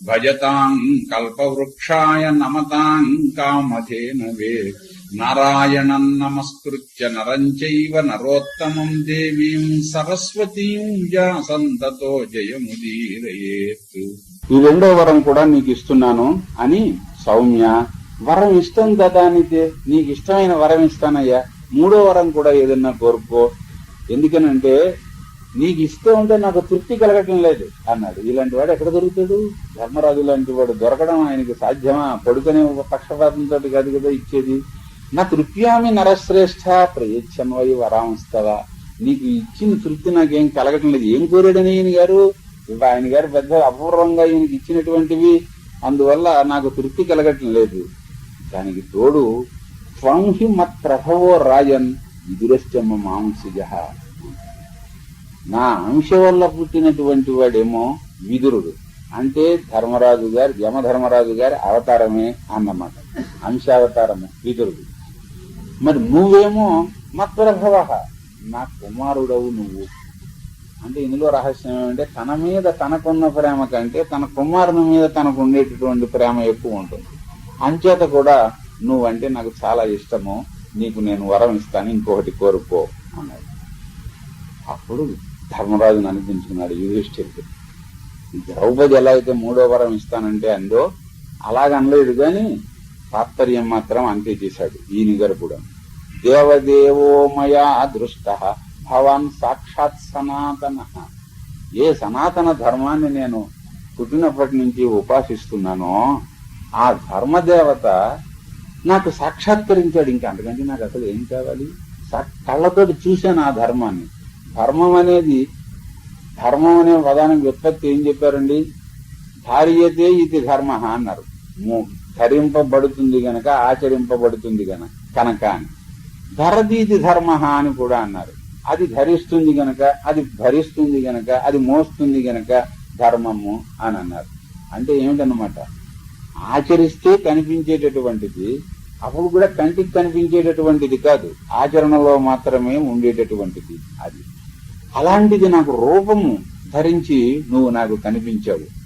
భూయో నమామ్యాం పూజ్యాయ భజతాం కల్పవృక్షాయ నమతాం కామధేనవే నారాయణం నమస్కృత్య నరం చైవ నరోత్తమం దేవీం సరస్వతీం వ్యాసంతతో జయముదీరయేత్ ఈ రెండో వరం కూడా నీకు ఇస్తున్నాను అని సౌమ్య వరం ఇష్టం కదా అనితే నీకు ఇష్టమైన వరం ఇస్తానయ్యా. మూడో వరం కూడా ఏదన్నా కోరుకో. ఎందుకనంటే నీకు ఇస్తూ ఉంటే నాకు తృప్తి కలగటం లేదు అన్నాడు. ఇలాంటి వాడు ఎక్కడ దొరుకుతాడు? ధర్మరాజు లాంటి వాడు దొరకడం ఆయనకి సాధ్యమా? పడుకునే పక్షపాతంతో కాదు కదా ఇచ్చేది. నా తృప్యామి నరశ్రేష్ఠ ప్రయచ్చన్వై వరాంస్తవా. నీకు ఇచ్చిన తృప్తి నాకేం కలగటం లేదు. ఏం కోరాడని ఈయన గారు? ఆయన గారు పెద్ద అపూర్వంగా ఈయనకి ఇచ్చినటువంటివి. అందువల్ల నాకు తృప్తి కలగటం లేదు. దానికి తోడు త్వంహి మత్ ప్రభవో రాజన్ విదురశ్చమ్మ మాంసిజ. నా అంశ వల్ల పుట్టినటువంటి వాడేమో విదురుడు. అంటే ధర్మరాజు గారి యమధర్మరాజు గారి అవతారమే అన్నమాట. అంశావతారము విదురుడు. మరి నువ్వేమో మత్ప్రభవ. నా కుమారుడవు నువ్వు. అంటే ఇందులో రహస్యం ఏమంటే తన మీద తనకున్న ప్రేమ కంటే తన కుమారుని మీద తనకు ఉండేటటువంటి ప్రేమ ఎక్కువ ఉంటుంది. అంచేత కూడా నువ్వంటే నాకు చాలా ఇష్టము. నీకు నేను వరం ఇస్తాను. ఇంకొకటి కోరుకో అన్నాడు. అప్పుడు ధర్మరాజును అనిపించుకున్నాడు యుధిష్ఠిరుడు. ద్రౌపది ఎలా అయితే మూడో వరం ఇస్తానంటే అందో అలాగనలేదు కానీ తాత్పర్యం మాత్రం అంతే చేశాడు ఈయన గారు కూడా. దేవదేవో మయా దృష్ట భవాన్ సాక్షాత్ సనాతన. ఏ సనాతన ధర్మాన్ని నేను పుట్టినప్పటి నుంచి ఉపాసిస్తున్నానో ఆ ధర్మదేవత నాకు సాక్షాత్కరించాడు ఇంకా. అంతకంటే నాకు అసలు ఏం కావాలి? కళ్ళతోటి చూశాను ఆ ధర్మాన్ని. ధర్మం అనేది ధర్మం అనే పదానికి ఉత్పత్తి ఏం చెప్పారండి? ధార్యతే ఇది ధర్మ అన్నారు. ధరింపబడుతుంది గనక ఆచరింపబడుతుంది గనక కనుక అని. ధరదీది ధర్మ అని కూడా అన్నారు. అది ధరిస్తుంది గనక అది భరిస్తుంది గనక అది మోస్తుంది గనక ధర్మము అని అన్నారు. అంటే ఏమిటనమాట ఆచరిస్తే కనిపించేటటువంటిది అప్పుడు కూడా కంటికి కనిపించేటటువంటిది కాదు. ఆచరణలో మాత్రమే ఉండేటటువంటిది అది. అలాంటిది నాకు రూపము ధరించి నువ్వు నాకు కనిపించావు.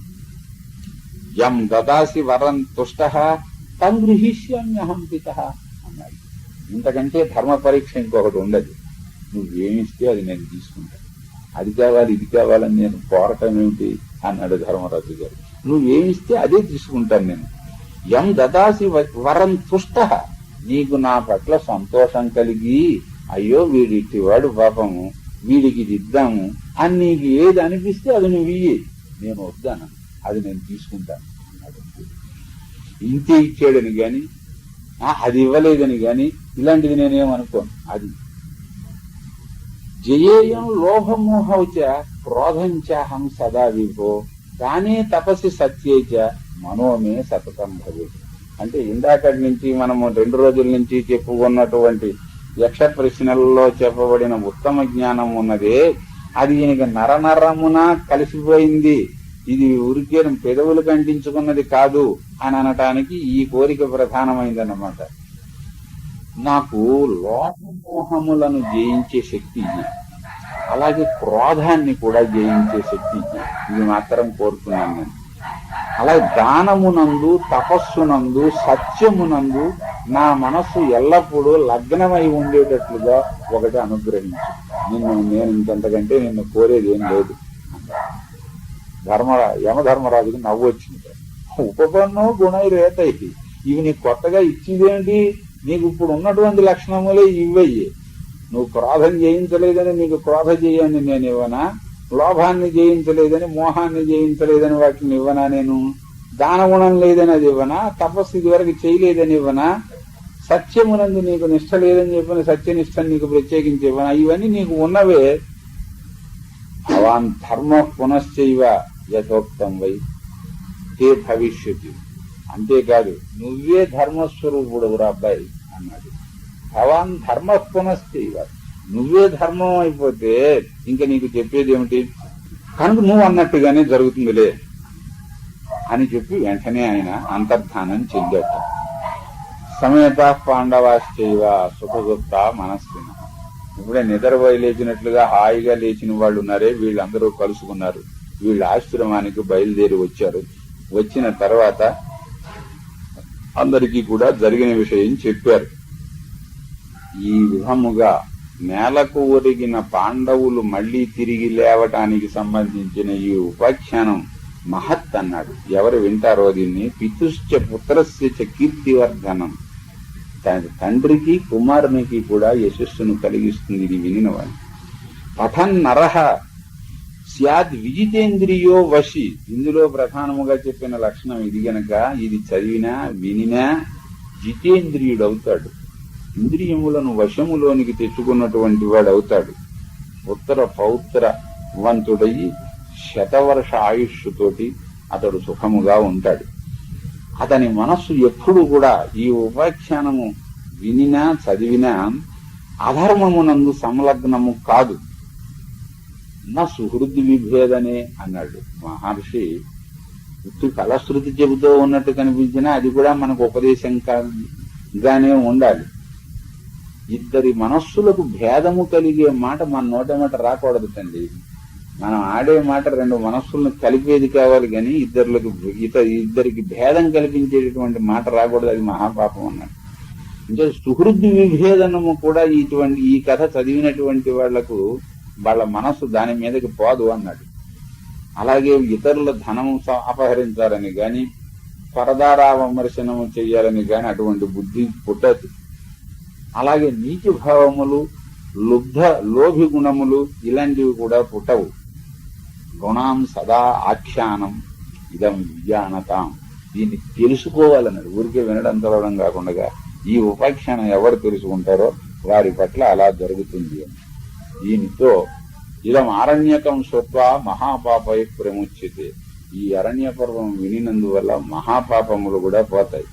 యం దదాసి వరం తుష్ట తం గృహిష్యామ్యహం పిత అన్నాడు. ఇంతకంటే ధర్మ పరీక్ష ఇంకొకటి ఉండదు. నువ్వేమిస్తే అది నేను తీసుకుంటాను. అది కావాలి ఇది కావాలని నేను కోరటం ఏమిటి? అన్నాడు ధర్మరాజు గారు. నువ్వేమిస్తే అదే తీసుకుంటాను నేను. యం దదాసి వ- వరం తుష్ట నీకు నా పట్ల సంతోషం కలిగి అయ్యో వీడిట్టి వాడు పాపము వీడికి ఇది ఇద్దాము అని నీకు ఏది అనిపిస్తే అది నువ్వు ఇయ్యి. నేను వద్దాను? అది నేను తీసుకుంటాను. అన్నాడు. ఇంతే ఇచ్చాడని గాని ఆ, అది ఇవ్వలేదని గాని ఇలాంటిది నేనేమనుకోను. అది. జయేయం లోభమోహౌచ క్రోధంచాహం సదా విభో. కానీ తపసి సత్యేచ మనోమే సతతం భవే అంటే ఇందాకటి నుంచి మనము రెండు రోజుల నుంచి చెప్పుకున్నటువంటి యక్ష ప్రశ్నలలో చెప్పబడిన ఉత్తమ జ్ఞానం ఉన్నదే అది ఈయనకి నరనరమున కలిసిపోయింది. ఇది ఊరికే పెదవులు కంటించుకున్నది కాదు అని అనటానికి ఈ కోరిక ప్రధానమైందన్నమాట. నాకు లోపమోహములను జయించే శక్తి అలాగే క్రోధాన్ని కూడా జయించే శక్తి ఇది. ఇది మాత్రం కోరుకున్నాను నేను. అలాగే దానమునందు తపస్సునందు సత్యమునందు నా మనస్సు ఎల్లప్పుడూ లగ్నమై ఉండేటట్లుగా ఒకటి అనుగ్రహించు. నిన్ను నేను ఇంతకంటే నిన్ను కోరేది ఏం లేదు. ధర్మరా యమధర్మరాజుకి నవ్వు వచ్చింది. ఉపపన్నో గుణైరేతై ఇవి నీకు కొత్తగా ఇచ్చేదేంటి? నీకు ఇప్పుడు ఉన్నటువంటి లక్షణములే ఇవ్వయ్యి. నువ్వు క్రోధం చేయించలేదని నీకు క్రోధ జయాన్ని నేను ఇవ్వనా? లోభాన్ని జయించలేదని మోహాన్ని జయించలేదని వాటిని ఇవ్వనా నేను? దానగుణం లేదని అది ఇవ్వనా? తపస్సు ఇదివరకు చేయలేదని ఇవ్వనా? సత్యమునందు నీకు నిష్ట లేదని చెప్పిన సత్యనిష్టని నీకు ప్రత్యేకించి ఇవ్వనా? ఇవన్నీ నీకు ఉన్నవే. భవాన్ ధర్మ పునశ్చైవ యథోక్తం వై. తే భవిష్యత్తు అంతేకాదు నువ్వే ధర్మస్వరూపుడు అబ్బాయి అన్నాడు. భవాన్ ధర్మ పునశ్చైవ. నువ్వే ధర్మం అయిపోతే ఇంకా నీకు చెప్పేది ఏమిటి? కనుక నువ్వు అన్నట్టుగానే జరుగుతుందిలే అని చెప్పి వెంటనే ఆయన అంతర్ధానం చెందట. సమేత పాండవాశ్చైవ సుఖగుప్త మనస్సున. ఇప్పుడే నిద్రపోయి లేచినట్లుగా హాయిగా లేచిన వాళ్ళు ఉన్నారే వీళ్ళందరూ కలుసుకున్నారు. వీళ్ళ ఆశ్రమానికి బయలుదేరి వచ్చారు. వచ్చిన తర్వాత అందరికీ కూడా జరిగిన విషయం చెప్పారు. ఈ విధముగా నేలకు ఒరిగిన పాండవులు మళ్ళీ తిరిగి లేవటానికి సంబంధించిన ఈ ఉపాఖ్యానం మహత్ అన్నాడు. ఎవరు వింటారో దీన్ని? పితుశ్చ పుత్రస్య కీర్తివర్ధనం. తన తండ్రికి కుమారునికి కూడా యశస్సును కలిగిస్తుంది ఇది వినిన వాడు పఠన్ నరహ సద్ విజితేంద్రియో వశి. ఇందులో ప్రధానముగా చెప్పిన లక్షణం ఇది గనక ఇది చదివినా వినినా జితేంద్రియుడు అవుతాడు ఇంద్రియములను వశములోనికి తెచ్చుకున్నటువంటి వాడు అవుతాడు ఉత్తర పౌత్ర వంతుడయి శతవర్ష ఆయుష్తోటి అతడు సుఖముగా ఉంటాడు. అతని మనస్సు ఎప్పుడు కూడా ఈ ఉపాఖ్యానము వినినా చదివినా అధర్మమునందు సంలగ్నము కాదు. నా సుహృది విభేదనే అన్నాడు మహర్షి. ఉత్తు కళాశృతి చెబుతూ ఉన్నట్టు కనిపించినా అది కూడా మనకు ఉపదేశం గానే ఉండాలి. ఇద్దరి మనస్సులకు భేదము కలిగే మాట మన నోటమాట రాకూడదు తండ్రి. మనం ఆడే మాట రెండు మనస్సులను కలిపేది కావాలి కానీ ఇద్దరులకు ఇత ఇద్దరికి భేదం కల్పించేటటువంటి మాట రాకూడదు అది మహాపాపం అన్నాడు. అంటే సుహృద్ది విభేదనము కూడా ఇటువంటి ఈ కథ చదివినటువంటి వాళ్ళకు వాళ్ళ మనస్సు దాని మీదకి పోదు అన్నాడు. అలాగే ఇతరుల ధనము స- అపహరించాలని గాని పరదారా విమర్శనము చెయ్యాలని గాని అటువంటి బుద్ధి పుట్టదు. అలాగే నీతి భావములు లుబ్ధ లోభి గుణములు ఇలాంటివి కూడా పుట్టవు. గుణాం సదా ఆఖ్యానం ఇదం విజ్ఞానతాం. దీన్ని తెలుసుకోవాలన్నాడు ఊరికే వినడం చదవడం కాకుండా ఈ ఉపాఖ్యానం ఎవరు తెలుసుకుంటారో వారి పట్ల అలా జరుగుతుంది అని. దీనితో ఇదం ఆరణ్యకం స్వత్వ మహాపాపై ప్రముచ్యతే. ఈ అరణ్య పర్వం వినినందువల్ల మహాపాపములు కూడా పోతాయి.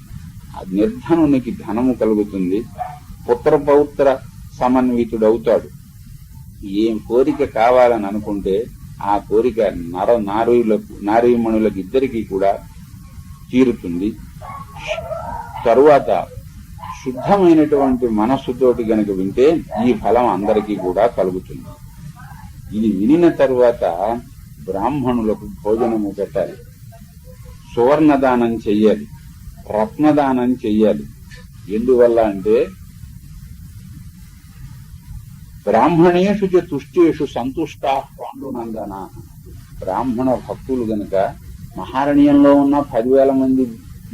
నిర్ధనునికి ధనము కలుగుతుంది. పుత్ర పౌత్ర సమన్వితుడవుతాడు. ఏం కోరిక కావాలని అనుకుంటే ఆ కోరిక నర నారీయులకు నారీమణులకు ఇద్దరికీ కూడా తీరుతుంది. తరువాత శుద్ధమైనటువంటి మనస్సుతోటి గనక వింటే ఈ ఫలం అందరికీ కూడా కలుగుతుంది. ఇది వినిన తరువాత బ్రాహ్మణులకు భోజనము పెట్టాలి. సువర్ణదానం చెయ్యాలి. రత్నదానం చెయ్యాలి. ఎందువల్ల అంటే బ్రాహ్మణేషు చ తుష్టేషు సంతుష్టా పాండునందన. బ్రాహ్మణ భక్తులు గనుక మహారణీయంలో ఉన్న పదివేల మంది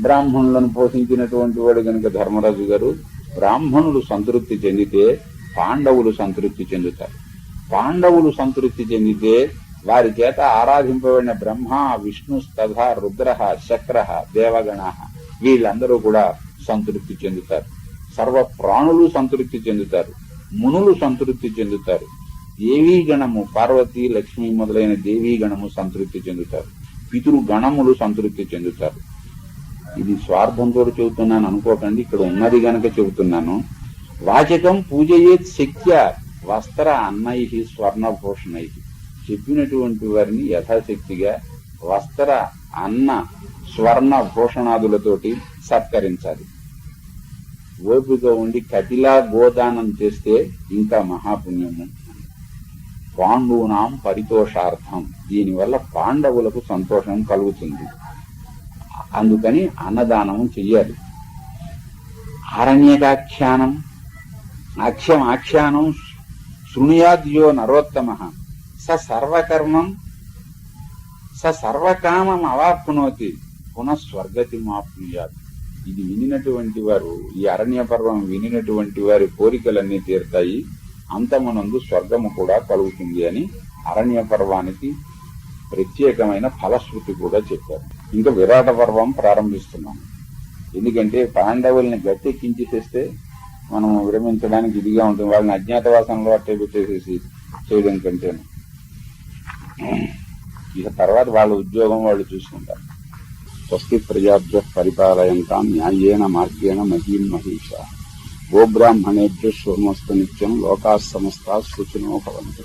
బ్రాహ్మణులను పోషించినటువంటి వాడు గనుక ధర్మరాజు గారు బ్రాహ్మణులు సంతృప్తి చెందితే పాండవులు సంతృప్తి చెందుతారు. పాండవులు సంతృప్తి చెందితే వారి చేత ఆరాధింపబడిన బ్రహ్మ విష్ణు తథా రుద్ర శక్ర దేవగణ వీళ్ళందరూ కూడా సంతృప్తి చెందుతారు. సర్వ ప్రాణులు సంతృప్తి చెందుతారు. మునులు సంతృప్తి చెందుతారు. దేవీ గణము పార్వతి లక్ష్మి మొదలైన దేవీ గణము సంతృప్తి చెందుతారు. పితృ గణములు సంతృప్తి చెందుతారు. ఇది స్వార్థంతో చెబుతున్నాను అనుకోకండి ఇక్కడ ఉన్నది గనక చెబుతున్నాను. వాచకం పూజయేత్ శక్య వస్త్ర అన్నయ్య స్వర్ణభూషణై. చెప్పినటువంటి వారిని యథాశక్తిగా వస్త్ర అన్న స్వర్ణ భూషణాదులతోటి సత్కరించాలి. ఓపిక ఉండి కటిలా గోదానం చేస్తే ఇంకా మహాపుణ్యము. పాండూనాం పరితోషార్థం. దీనివల్ల పాండవులకు సంతోషం కలుగుతుంది. అందుకని అన్నదానం చెయ్యాలి. అరణ్యకాఖ్యానం. ఆఖ్యం ఆఖ్యానం శృణుయాద్యో నరోత్తమ. స సర్వకర్మం స సర్వకామం అవాప్నోతి పునఃస్వర్గతి మాప్నుయాత్. ఇది వినినటువంటి వారు ఈ అరణ్య పర్వం వినినటువంటి వారి కోరికలన్నీ తీరుతాయి. అంతమునందు స్వర్గము కూడా కలుగుతుంది అని అరణ్య పర్వానికి ప్రత్యేకమైన ఫలశ్రుతి కూడా చెప్పారు. ఇంకా విరాట పర్వం ప్రారంభిస్తున్నాం. ఎందుకంటే పాండవుల్ని గట్టెక్కించేసేస్తే మనం విరమించడానికి ఇదిగా ఉంటుంది. వాళ్ళని అజ్ఞాతవాసంలో అట్టే పెట్టేసేసి చేయడం కంటేను. ఇక తర్వాత వాళ్ళ ఉద్యోగం వాళ్ళు చూసుకుంటారు. స్వస్తి ప్రజాభ్య పరిపాలయంతాం న్యాయేన మార్గేణ మహీం మహిష గోబ్రాహ్మణేభ్య శుభమస్తు నిత్యం లోకా సమస్తా సుఖినో భవంతు